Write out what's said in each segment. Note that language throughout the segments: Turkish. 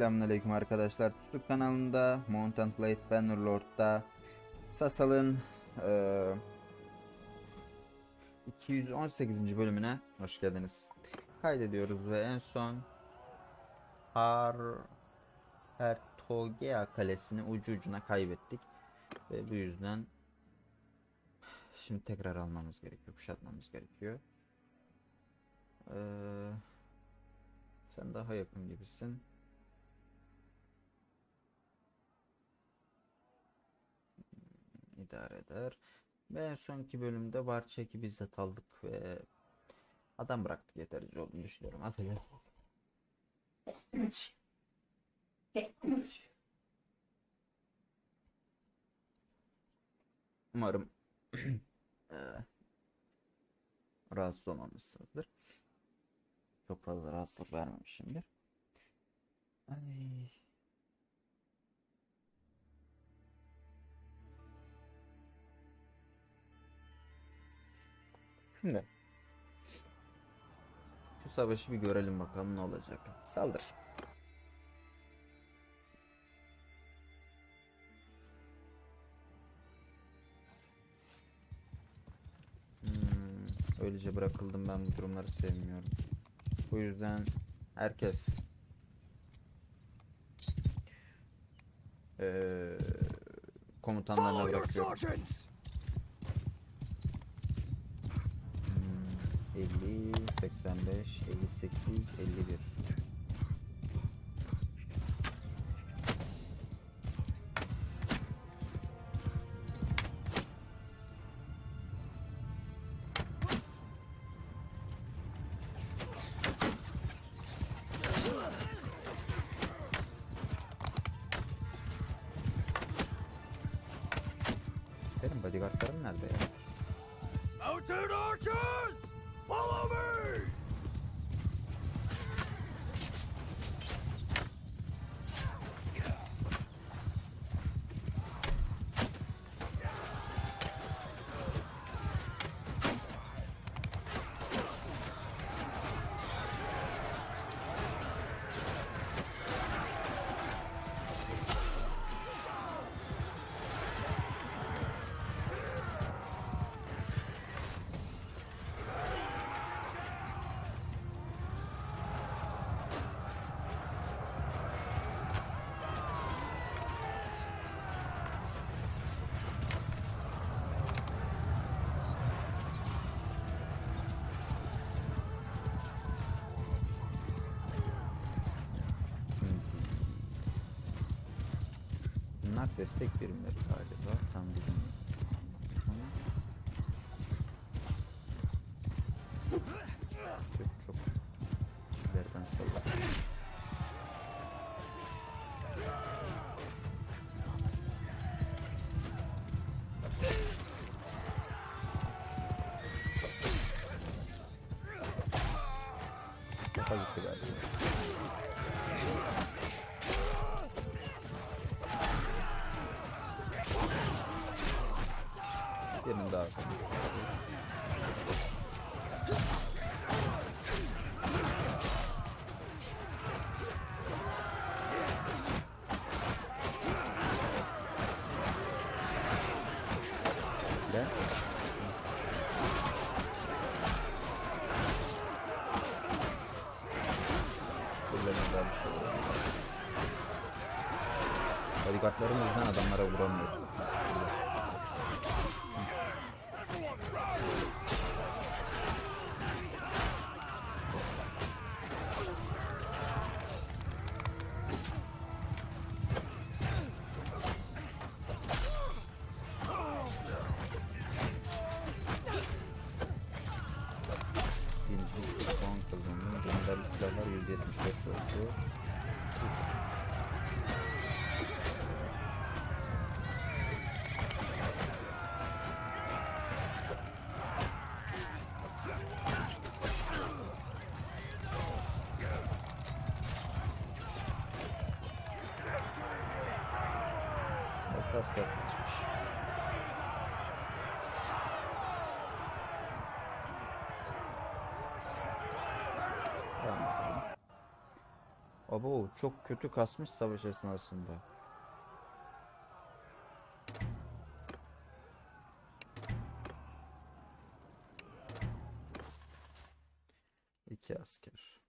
Selamünaleyküm arkadaşlar. Tutuk kanalında Mountain Blade Bannerlord'da Sasal'ın eee 218. bölümüne hoş geldiniz. Kaydediyoruz ve en son Har Hertogea Kalesi'ni ucu ucuna kaybettik. Ve bu yüzden şimdi tekrar almamız gerekiyor, kuşatmamız gerekiyor. Eee sen daha yakın gibisin. İdare eder. Ve sonki bölümde Varçek'i bizzat aldık ve adam bıraktık yeterince olduğunu düşünüyorum. Gel. Umarım eee, rahatsız olmamışsınızdır. Çok fazla rahatsızlık vermemişimdir. Ay. Şimdi şu savaşı bir görelim bakalım ne olacak. Saldır. Hmm, öylece bırakıldım ben bu durumları sevmiyorum. Bu yüzden herkes eee komutanlarına bırakıyor. sergeants! Hmm, 50, 85, 58, 51. destek birimleri Bodyguardların yüzünden adamlara vuramıyor. Tamam bakalım. Abo çok kötü kasmış savaş esnasında. İki asker.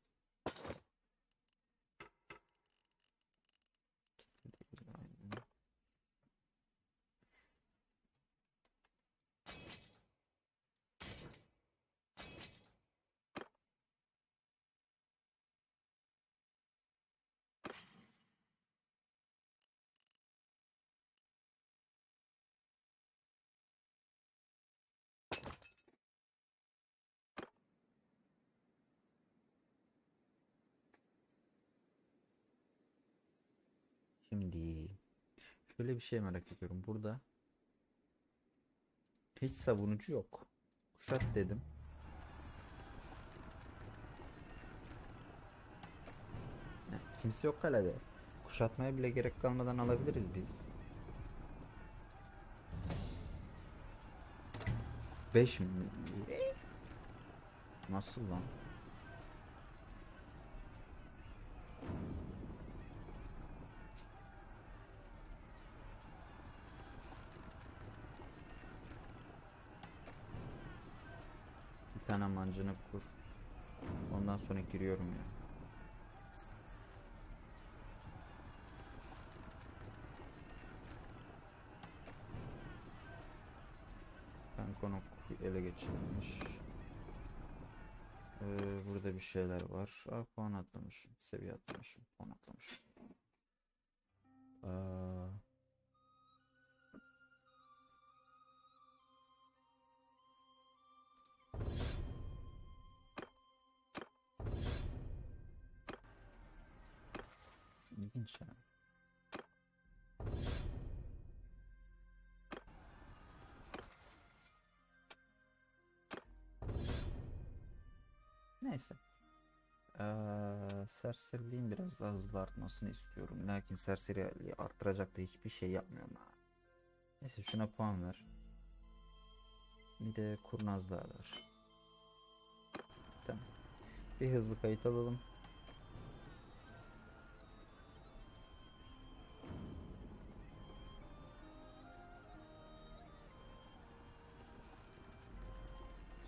Şimdi şöyle bir şey merak ediyorum. Burada hiç savunucu yok. Kuşat dedim. Kimse yok kalede. Kuşatmaya bile gerek kalmadan alabiliriz biz. 5 mi? Nasıl lan? Mancını kur. Ondan sonra giriyorum ya. Kankonok ele geçirilmiş. Ee, burada bir şeyler var. Aa, puan atlamışım. Seviye atlamışım. Puan atlamışım. Aa, ilginç yani. Neyse. Ee, serseriliğin biraz daha hızlı artmasını istiyorum. Lakin serseriliği arttıracak da hiçbir şey yapmıyorum ha. Neyse şuna puan ver. Bir de kurnazlığa ver. Tamam. Bir hızlı kayıt alalım.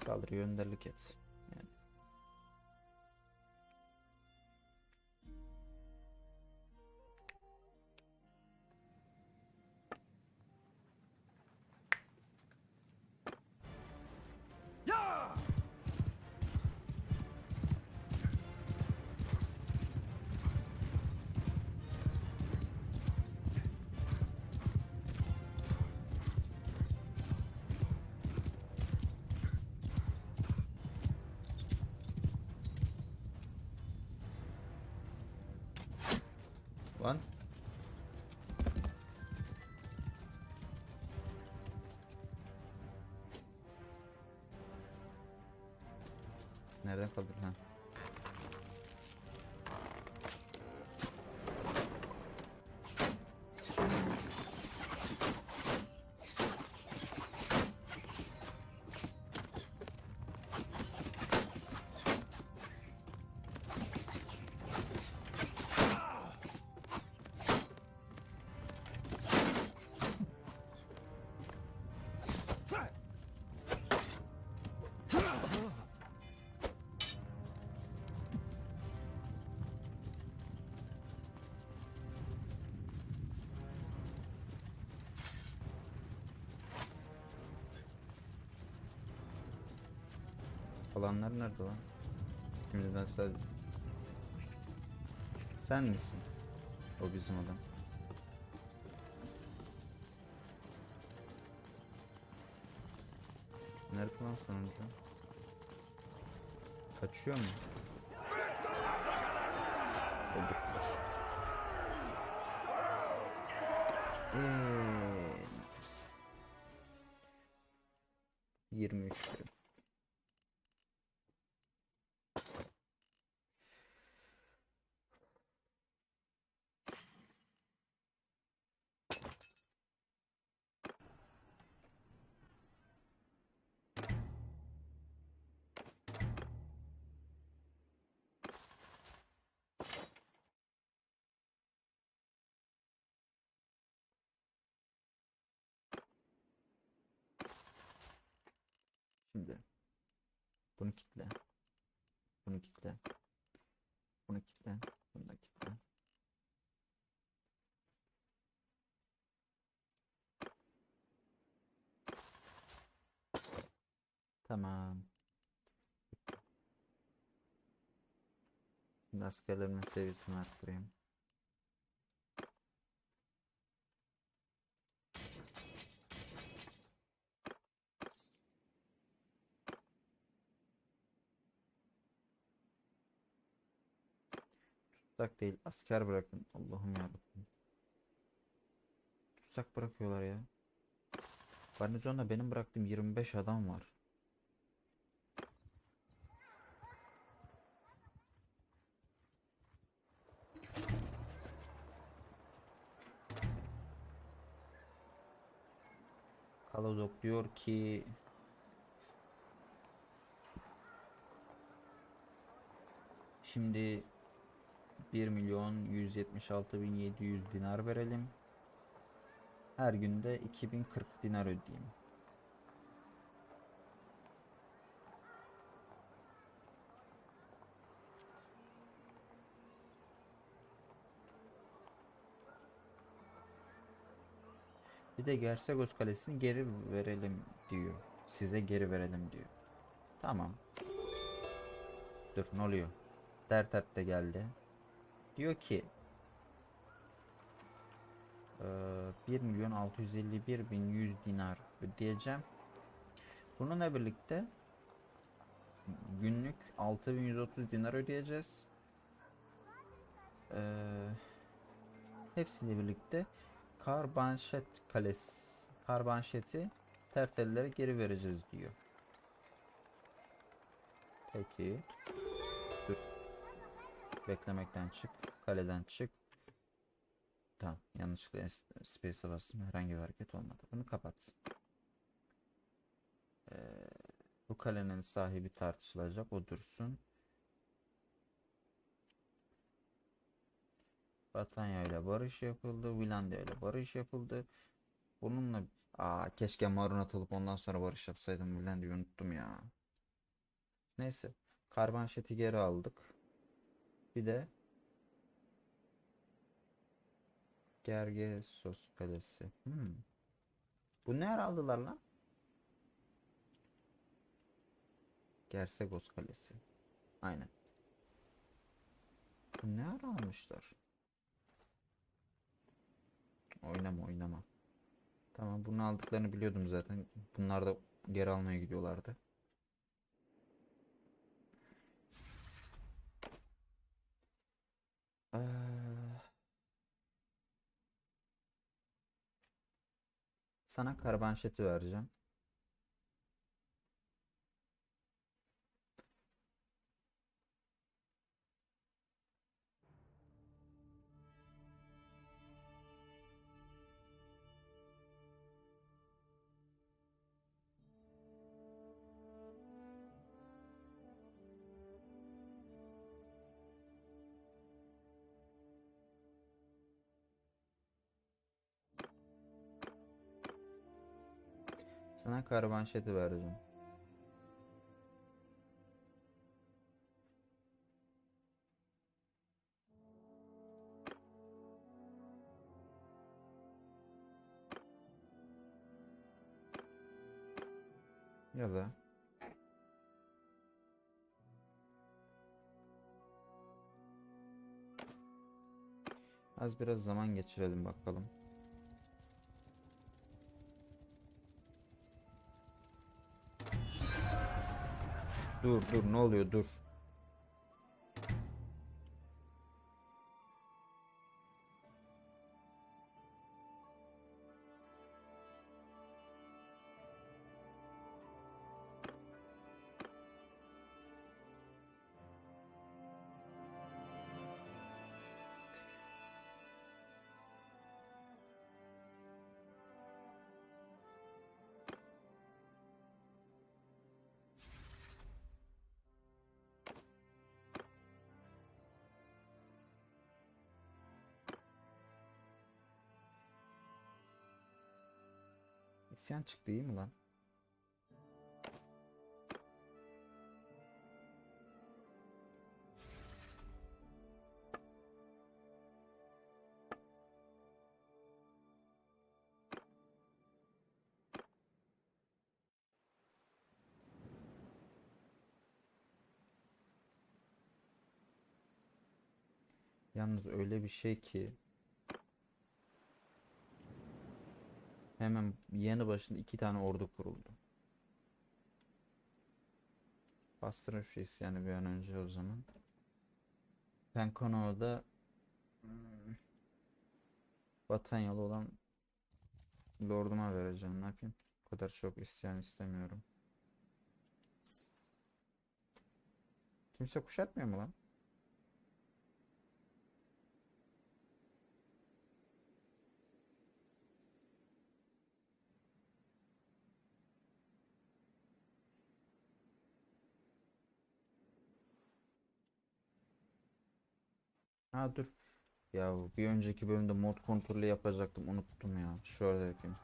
Saldırıya önderlik et. Falanlar nerede lan? Şimdi ben sadece... Sen misin? O bizim adam. Nerede lan sonuncu? Kaçıyor mu? Öldürdüler. Eee, 23 diyor. Bunu kitle. Bunu kitle. Bunu da kitle. Tamam. Şimdi askerlerimin seviyesini arttırayım. Tutsak değil, asker bırakın. Allah'ım yarabbim. Tutsak bırakıyorlar ya. Garnizonda benim bıraktığım 25 adam var. Kalazok diyor ki Şimdi 1 milyon 176 bin 700 dinar verelim. Her günde 2040 dinar ödeyeyim. Bir de Gersegos Kalesi'ni geri verelim diyor. Size geri verelim diyor. Tamam. Dur ne oluyor? Dert Alp de geldi. Diyor ki eee, 1 milyon 651 bin 100 dinar ödeyeceğim. Bununla birlikte günlük 6130 dinar ödeyeceğiz. Eee hepsiyle birlikte Karbanşet Kalesi Karbanşet'i Tertellilere geri vereceğiz diyor. Peki. Beklemekten çık. Kaleden çık. Tamam. Yanlışlıkla space'e bastım. Herhangi bir hareket olmadı. Bunu kapat. Ee, bu kalenin sahibi tartışılacak. O dursun. Batanya ile barış yapıldı. Vilandia ile barış yapıldı. Bununla Aa, keşke marun atılıp ondan sonra barış yapsaydım. Vilandia'yı unuttum ya. Neyse. Karbanşeti geri aldık. Bir de Gergesos Kalesi. Hmm. Bu ne aldılar lan? Gersegos Kalesi. Aynen. Bu ne almışlar? Oynama oynama. Tamam bunu aldıklarını biliyordum zaten. Bunlar da geri almaya gidiyorlardı. Sana karbanşeti vereceğim. Sana karbanşeti vereceğim. Ya da az biraz zaman geçirelim bakalım. Dur dur ne oluyor dur. İsyan çıktı iyi mi lan? Yalnız öyle bir şey ki hemen yanı başında iki tane ordu kuruldu. Bastırın şu isyanı bir an önce o zaman. Penkonova'da hmm, Batanyalı olan lorduma vereceğim. Ne yapayım? O kadar çok isyan istemiyorum. Kimse kuşatmıyor mu lan? Ha dur. Ya bir önceki bölümde mod kontrolü yapacaktım. Unuttum ya. Şöyle yapayım.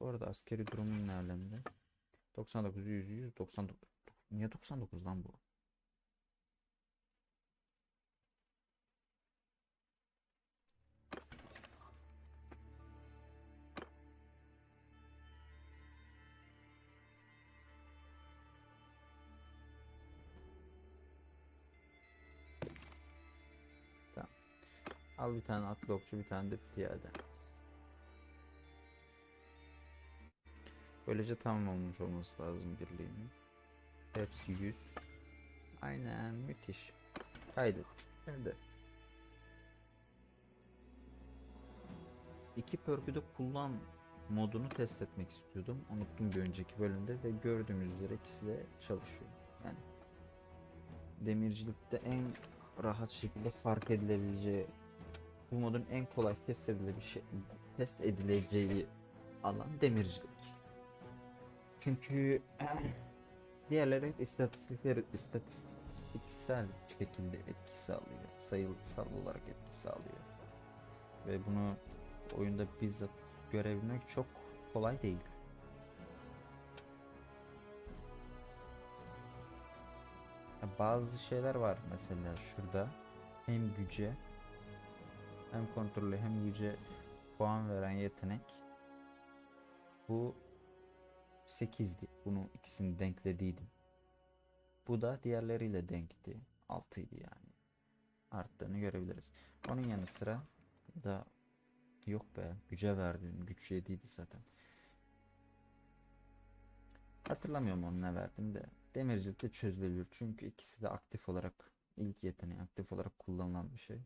Bu arada askeri durumun ne? 99, 100, 100, 99. Niye 99 lan bu? Al bir tane atlı okçu, bir tane de piyade. Böylece tamam olmuş olması lazım birliğinin. Hepsi 100. Aynen müthiş. Kaydet. Şimdi. İki perk'ü de kullan modunu test etmek istiyordum. Unuttum bir önceki bölümde ve gördüğümüz üzere ikisi de çalışıyor. Yani demircilikte en rahat şekilde fark edilebileceği bu modun en kolay test edilebileceği test edileceği alan demircilik. Çünkü diğerleri hep istatistikler istatistiksel şekilde etkisi alıyor. Sayısal olarak etkisi alıyor. Ve bunu oyunda bizzat görebilmek çok kolay değil. Bazı şeyler var mesela şurada hem güce hem kontrolü hem güce puan veren yetenek bu 8'di. Bunu ikisini denklediydim. Bu da diğerleriyle denkti. 6'ydı yani. Arttığını görebiliriz. Onun yanı sıra da yok be güce verdim. Güç 7'ydi zaten. Hatırlamıyorum onu ne verdim de. Demircilikte çözülebilir. Çünkü ikisi de aktif olarak ilk yeteneği aktif olarak kullanılan bir şey.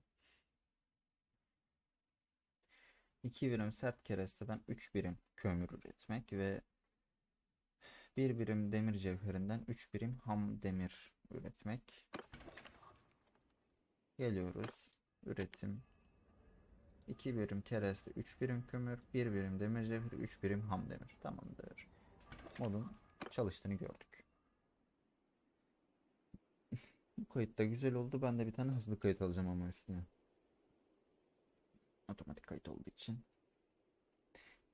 2 birim sert keresteden 3 birim kömür üretmek ve 1 birim demir cevherinden 3 birim ham demir üretmek. Geliyoruz. Üretim. 2 birim kereste 3 birim kömür, 1 birim demir cevheri, 3 birim ham demir. Tamamdır. Modun çalıştığını gördük. Bu kayıt da güzel oldu. Ben de bir tane hızlı kayıt alacağım ama üstüne. Otomatik kayıt olduğu için.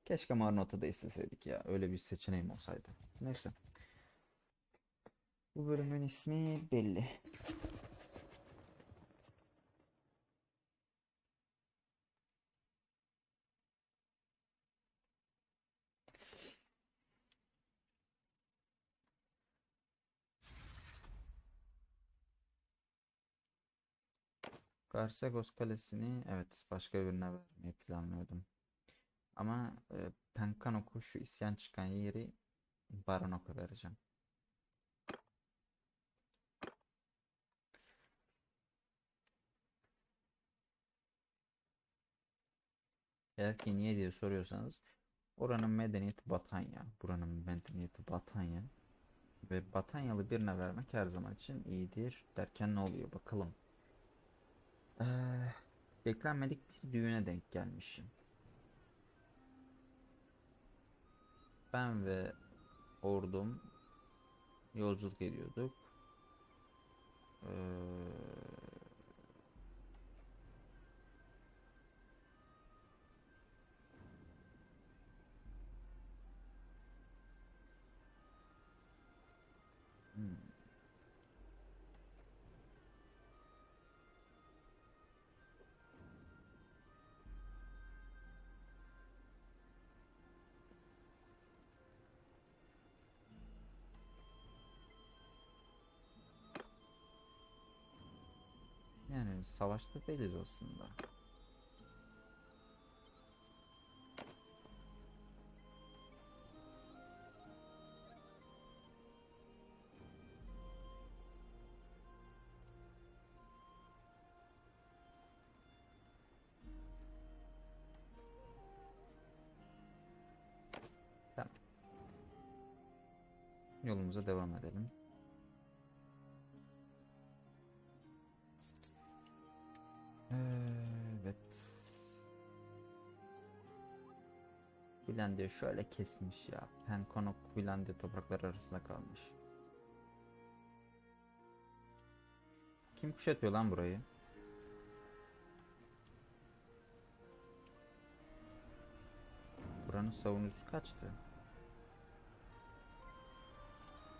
Keşke Marnota'da isteseydik ya. Öyle bir seçeneğim olsaydı. Neyse. Bu bölümün ismi belli. Garsagos Kalesi'ni evet başka birine vermeyi planlıyordum. Ama e, Penkanok'u şu isyan çıkan yeri Baranok'a vereceğim. Eğer ki niye diye soruyorsanız oranın medeniyeti Batanya. Buranın medeniyeti Batanya. Ve Batanyalı birine vermek her zaman için iyidir derken ne oluyor bakalım. Ee, beklenmedik bir düğüne denk gelmişim. Ben ve ordum yolculuk ediyorduk. Ee, Yani savaşta değiliz aslında. Tamam. Yolumuza devam edelim. Finlandiya şöyle kesmiş ya. Penkonok Finlandiya toprakları arasında kalmış. Kim kuşatıyor lan burayı? Buranın savunucusu kaçtı?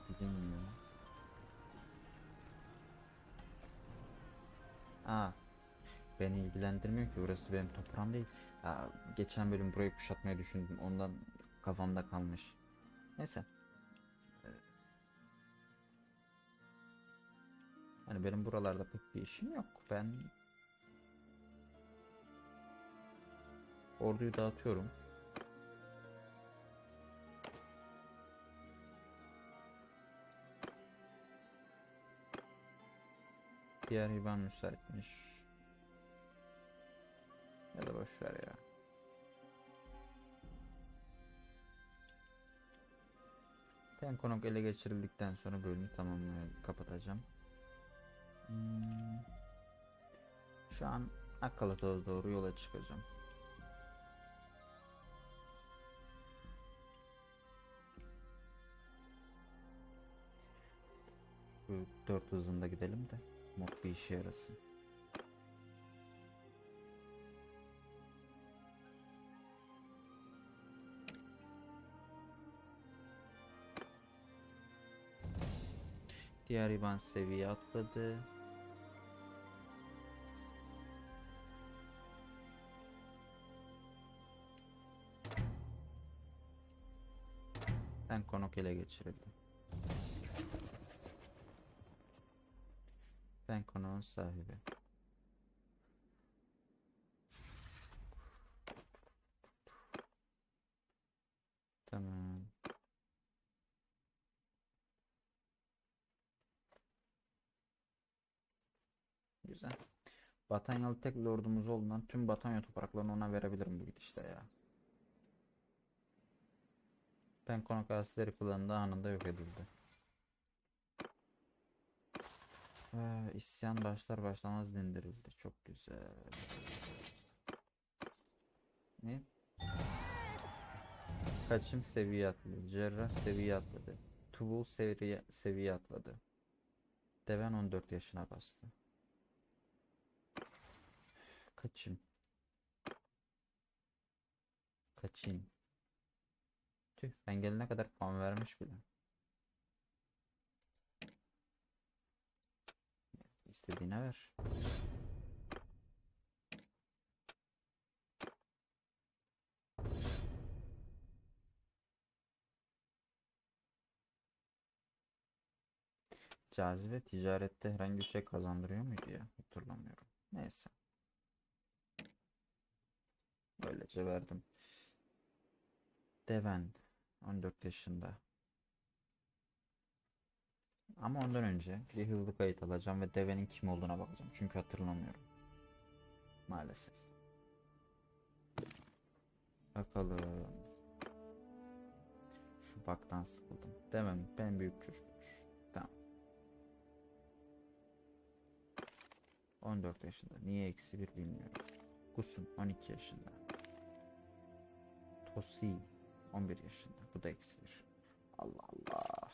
Bilinmiyor. Aa, beni ilgilendirmiyor ki burası benim toprağım değil. Ya, geçen bölüm burayı kuşatmayı düşündüm. Ondan kafamda kalmış. Neyse. Ee, Yani benim buralarda pek bir işim yok. Ben orduyu dağıtıyorum. Diğer IBAN müsaitmiş. Da boş ver ya. Tenkonok ele geçirildikten sonra bölümü tamamlaya kapatacağım. Hmm. Şu an Akkalat'a doğru yola çıkacağım. Şu dört hızında gidelim de mod bir işe yarasın. Diğer IBAN seviye atladı. Ben konuk ele geçirildim. Ben konuğun sahibi. Tamam. Güzel. Batanyalı tek lordumuz olduğundan tüm Batanya topraklarını ona verebilirim bu gidişte ya. Ben konuk asileri kullanında anında yok edildi. Ee, isyan başlar başlamaz dindirildi. Çok güzel. Ne? Kaçım seviye atladı. Cerrah seviye atladı. Tuvul seviye, seviye atladı. Deven 14 yaşına bastı. Kaçım. Kaçayım. Tüh ben gelene kadar puan vermiş bile. İstediğine ver. Cazibe ticarette herhangi bir şey kazandırıyor muydu ya? Hatırlamıyorum. Neyse. Böylece verdim. Deven 14 yaşında. Ama ondan önce bir hızlı kayıt alacağım ve Deven'in kim olduğuna bakacağım. Çünkü hatırlamıyorum. Maalesef. Bakalım. Şu baktan sıkıldım. Deven ben büyük çocukmuş. Tamam. 14 yaşında. Niye eksi bir bilmiyorum. Kusum 12 yaşında. Tosi 11 yaşında. Bu da eksi bir. Allah Allah.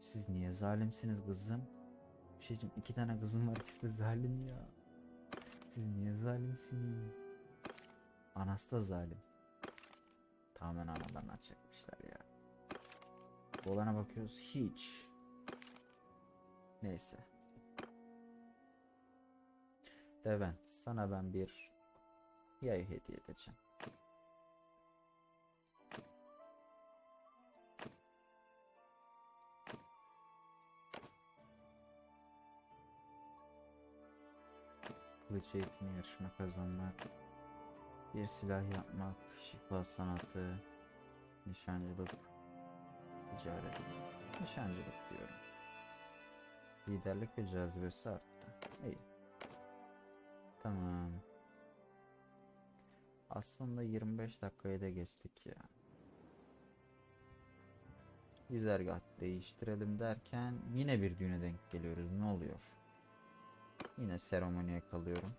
Siz niye zalimsiniz kızım? Bir şey diyeceğim, iki tane kızım var ikisi de zalim ya. Siz niye zalimsiniz? Anası da zalim. Tamamen analarına çekmişler ya. Bu olana bakıyoruz hiç. Neyse. Deven sana ben bir yay hediye edeceğim. kılıç eğitimi, yarışma kazanmak, bir silah yapmak, şifa sanatı, nişancılık, ticaret, nişancılık diyorum. Liderlik ve cazibesi arttı. İyi. Tamam. Aslında 25 dakikaya da geçtik ya. Güzergah değiştirelim derken yine bir düğüne denk geliyoruz. Ne oluyor? Yine seremoniye kalıyorum.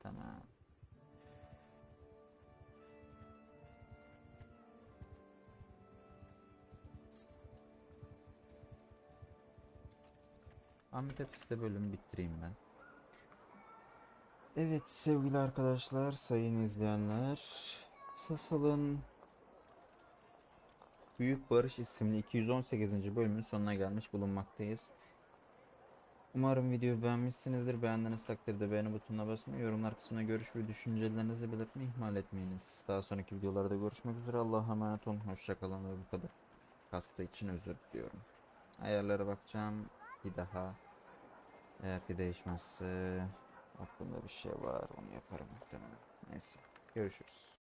Tamam. Amethyst'te bölümü bitireyim ben. Evet sevgili arkadaşlar, sayın izleyenler. Sasal'ın Büyük Barış isimli 218. bölümün sonuna gelmiş bulunmaktayız. Umarım videoyu beğenmişsinizdir. Beğendiğiniz takdirde beğeni butonuna basmayı, yorumlar kısmına görüş ve düşüncelerinizi belirtmeyi ihmal etmeyiniz. Daha sonraki videolarda görüşmek üzere. Allah'a emanet olun. Hoşçakalın ve bu kadar. Kasta için özür diliyorum. Ayarlara bakacağım. Bir daha. Eğer ki değişmezse aklımda bir şey var. Onu yaparım muhtemelen. Neyse. Görüşürüz.